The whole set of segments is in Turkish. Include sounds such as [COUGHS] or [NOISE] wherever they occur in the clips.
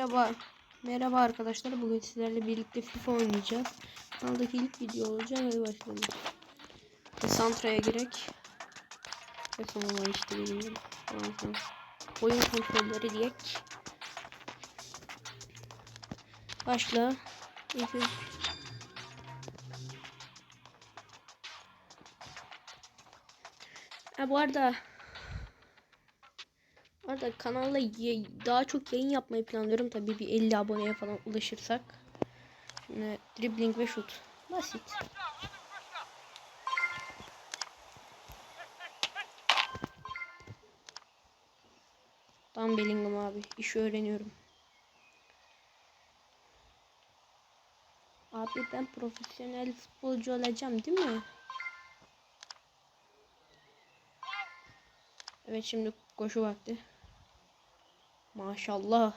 Merhaba. Merhaba arkadaşlar. Bugün sizlerle birlikte FIFA oynayacağız. Kanaldaki ilk video olacak. Hadi başlayalım. Santra'ya girek. Ve sonuna işte tamam. Oyun kontrolleri diyek. Başla. İlk Ha bu arada arada kanalla daha çok yayın yapmayı planlıyorum. Tabii bir 50 aboneye falan ulaşırsak. Şimdi dribbling ve şut. Basit. Tam Bellingham abi. İşi öğreniyorum. Abi ben profesyonel futbolcu olacağım değil mi? Evet şimdi koşu vakti. Maşallah.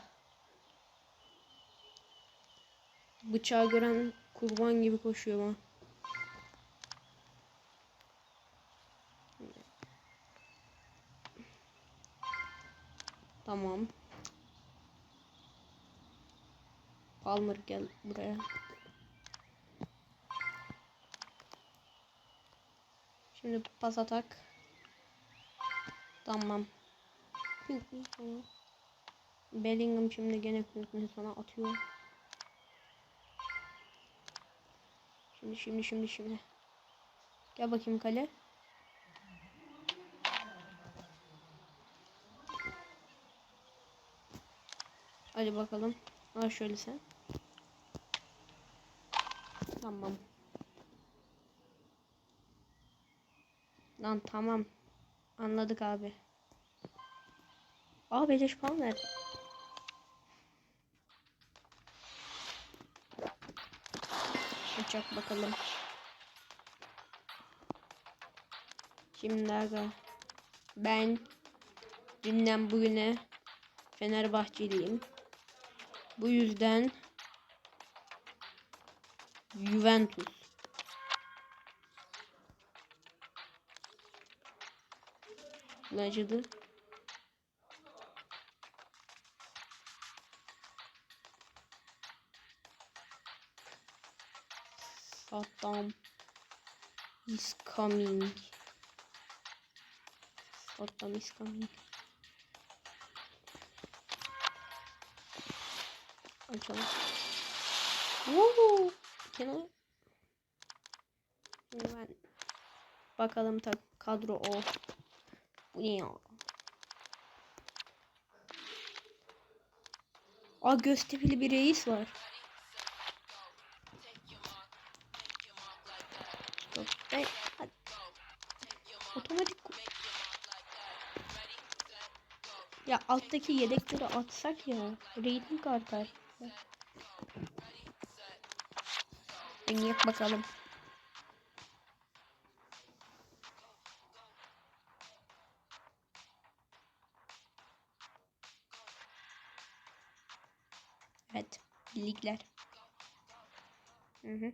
Bıçağı gören kurban gibi koşuyor bana. Tamam. Palmer gel buraya. Şimdi pas atak. Tamam. Bellingham şimdi gene kırkını sana atıyor. Şimdi şimdi şimdi şimdi. Gel bakayım kale. Hadi bakalım. Al şöyle sen. Tamam. Lan tamam. Anladık abi. Aa beleş puan verdi. Uçak bakalım. Şimdi aga. Ben dünden bugüne Fenerbahçeliyim. Bu yüzden Juventus. Ne acıdı? Saddam is coming. Saddam is coming. Açalım. Woo! Kenara. Şimdi ben bakalım tak kadro o. Bu ne ya? Aa Göztepe'li bir reis var. Hey, hadi. Otomatik. Ya alttaki yedekleri atsak ya. Rating artar. Deneyelim bakalım. Evet. Ligler. Hı hı.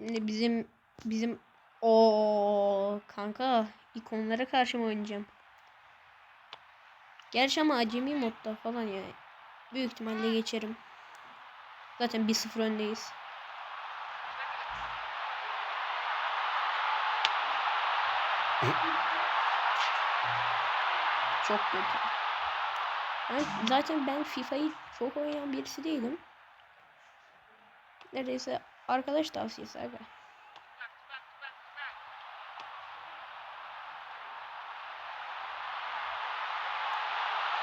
Şimdi bizim bizim o kanka ikonlara karşı mı oynayacağım? Gerçi ama acemi modda falan ya. Büyük ihtimalle geçerim. Zaten 1-0 öndeyiz. [COUGHS] Çok kötü. Ben, zaten ben FIFA'yı çok oynayan birisi değilim. Neredeyse arkadaş tavsiyesi aga.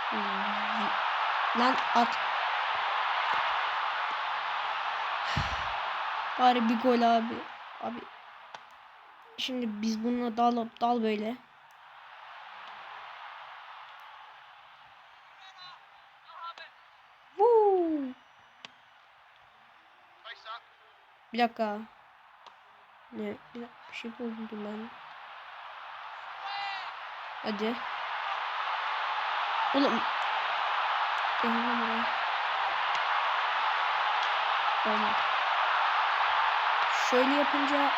Hmm. Lan at. [SIGHS] Bari bir gol abi. Abi. Şimdi biz bununla dal dal böyle. Woo! Bir dakika. Ne? Bir, dakika, bir şey buldum ben. Hadi. Oğlum. Gel lan buraya. Olmadı. Şöyle yapınca.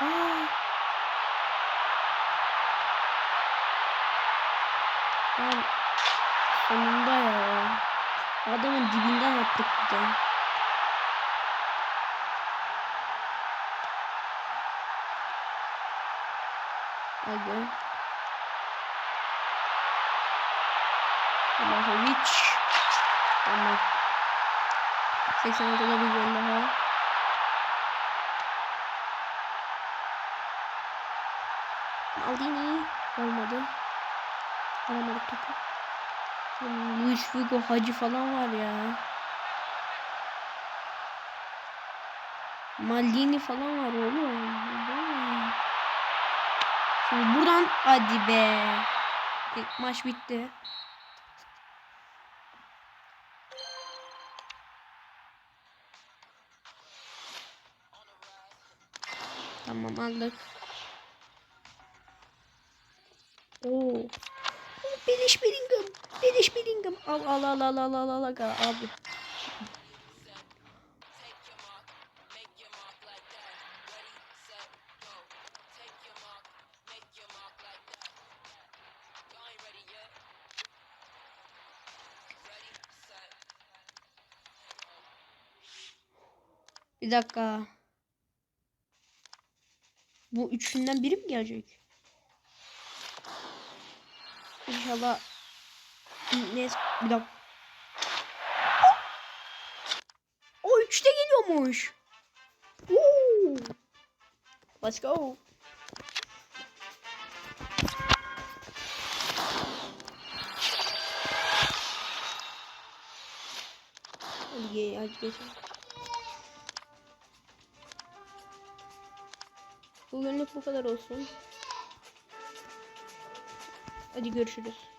Aa. Ben sonunda ya. Adamın dibinden attık bir de. Hadi. Vlahovic. Tamam. 86'da bir gol daha. Maldini. Olmadı. Alamadık topu. Luis Figo Hacı falan var ya. Maldini falan var oğlum. Şimdi buradan hadi be. Maç bitti. Tamam aldık. Oo. Beliş Bellingham. Beliş Bellingham. Al al al al al al al al abi. Bir dakika. Bu üçünden biri mi gelecek? İnşallah ne bir dakika. O üçte geliyormuş. Woo! Let's go. Hadi, hadi geçelim. Bugünlük bu kadar olsun. Hadi görüşürüz.